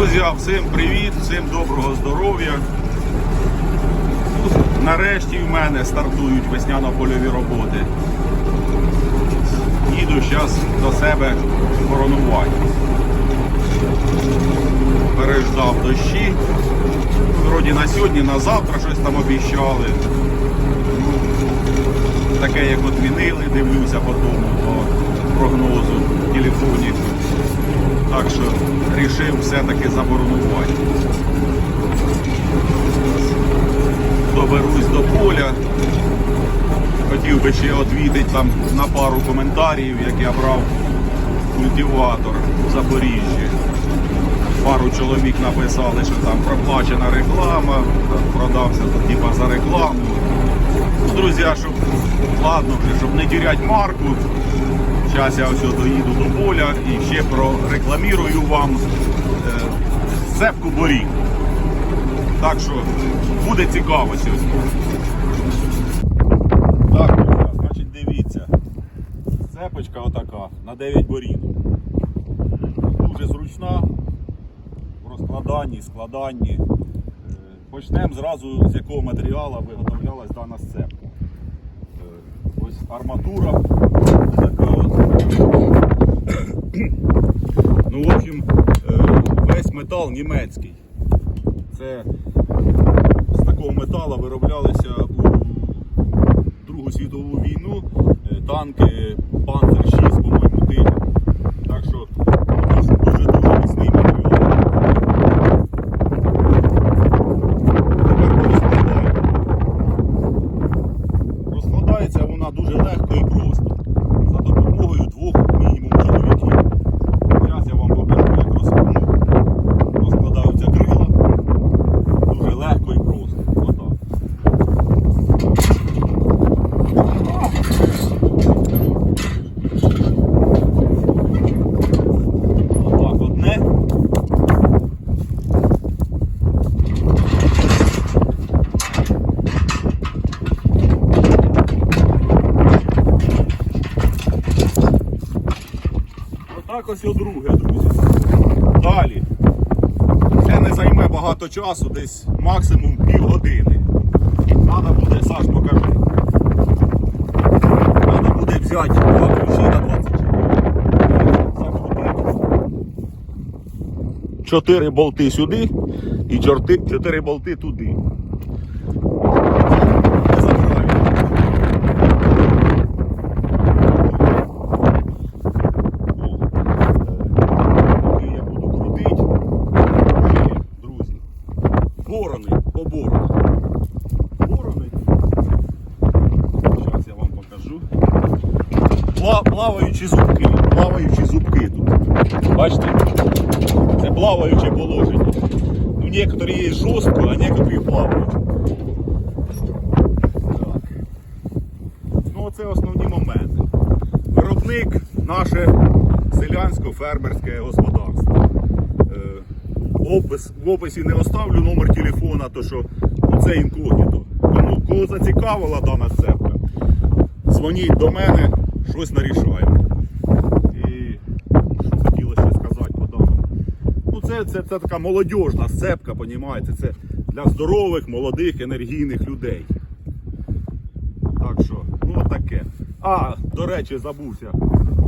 Друзі, всім привіт, всім доброго здоров'я. Нарешті в мене стартують весняно-польові роботи. Їду зараз до себе коронувати. Переждав дощі. Вроді на сьогодні, на завтра щось там обіщали. Таке як відмінили, дивлюся по тому по прогнозу в телефоні. Так що рішив все-таки заборонувати. Доберусь до поля. Хотів би ще відвідати там на пару коментарів, як я брав культиватор в Запоріжжі. Пару чоловік написали, що там проплачена реклама, продався типа за рекламу. Ну, друзі, щоб ладно вже, щоб не тіряти марку. Зараз я ось доїду до поля і ще прорекламірую вам е, сцепку борів. Так що буде цікаво сьогодні. Так, значить дивіться. Сцепочка отака на 9 борів. Дуже зручна в розкладанні, складанні. Е, Почнемо зразу з якого матеріалу виготовлялась дана сцепка. Е, Ось арматура така от. Ну, в общем, е, весь метал німецький. Це з такого металу вироблялися у Другу світову війну е, танки Панцер 6, по-моєму, тип. Так що дуже дуже дуже міцний матеріал. Тепер розкладаємо. Розкладається вона дуже легко і просто. За допомогою двох мінімум чоловіків. Зараз я вам покажу, як роз- ну, розкладаються крила. Дуже легко і просто. Отак. Отак одне. Отак ось друге, друзі. Далі. Це не займе багато часу, десь максимум півгодини. Треба буде, Саш, покажи. Треба буде взяти два ключі на 24. Чотири болти сюди і чотири болти туди. Це забираю. О, е, Поки я буду крутити, ще, друзі, борони по боронах. Борони. Зараз я вам покажу. Пла- Плаваючі зубки. Плаваючі зубки тут. Бачите? Це плаваюче положення. Ну, некоторі є жорстко, а некоторі плавають. Так. Ну, оце основні моменти. Виробник наше селянсько-фермерське господарство. Е, опис, в описі не оставлю номер телефона, то що ну, це інкогніто. Тому кого зацікавила дана сцепка, дзвоніть до мене, щось нарішаємо. І що хотілося ще сказати по даному. Ну, це, це, це така молодіжна сцепка, понімаєте? Це для здорових, молодих, енергійних людей. Так що, ну таке. А, до речі, забувся.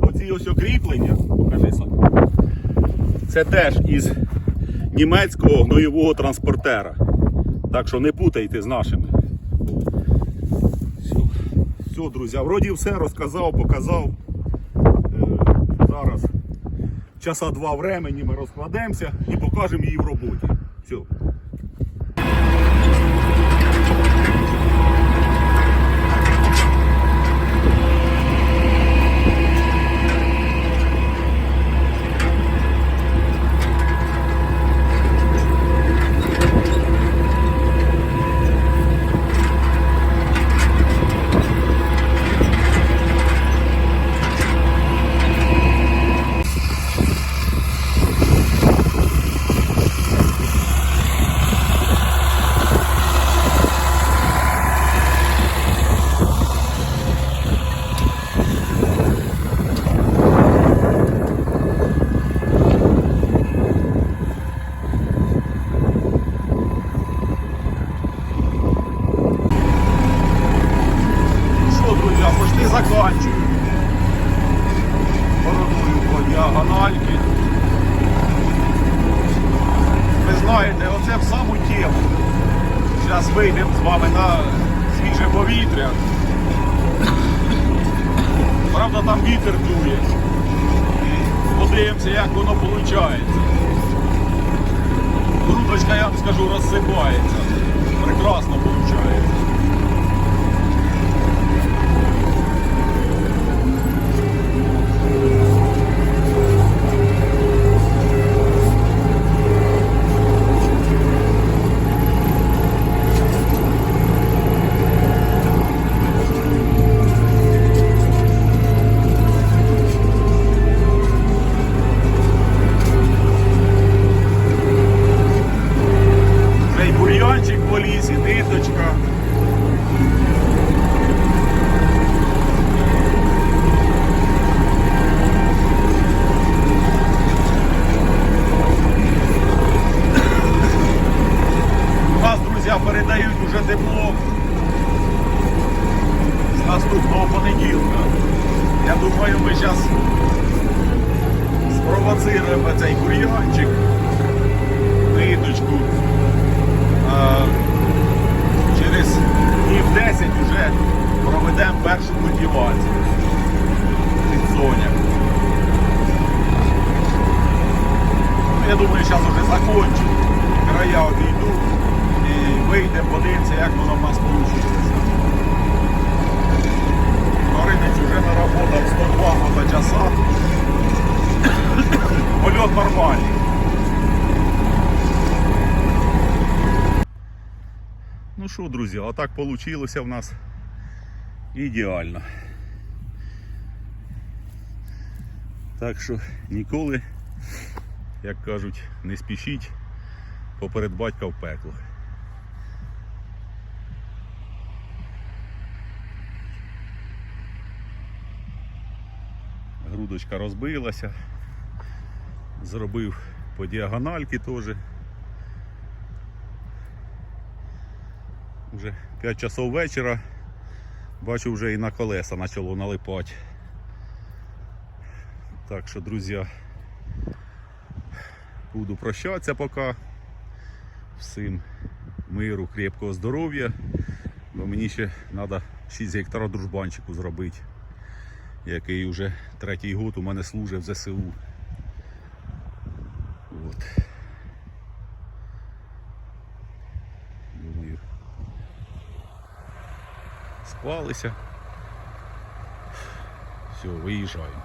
Оці ось окріплення, покажи сам. Це теж із німецького гноєвого транспортера. Так що не путайте з нашими. Все друзі, вроді все розказав, показав. Е, зараз часа два времени ми розкладемося і покажемо її в роботі. Все. Кабанчик. Городую по діагональки. Ви знаєте, оце в саму тему. Зараз вийдемо з вами на свіже повітря. Правда, там вітер дує. Подивимося, як воно виходить. Грудочка, я вам скажу, розсипається. Прекрасно Думаю, ми зараз спровоцируємо цей бур'янчик, ниточку. А, через днів 10 вже проведемо першу культивацію цих зонях. Ну, Я думаю, зараз вже закончу, края обійду і вийдемо, подивимося, як воно в нас вийде. Маринич вже наработав 102 моточаса. Польот нормальний. Ну що, друзі, отак вийшло в нас ідеально. Так що ніколи, як кажуть, не спішіть поперед батька в пекло. Грудочка розбилася, зробив по діагональки теж. Вже 5 часов вечора. Бачу, вже і на колеса почало налипати. Так що, друзі, буду прощатися поки. Всім миру, крепкого здоров'я. Бо мені ще треба 6 гектарів дружбанчику зробити, який вже третій год у мене служить в ЗСУ. От. Думаю, склалися. Все, виїжджаємо.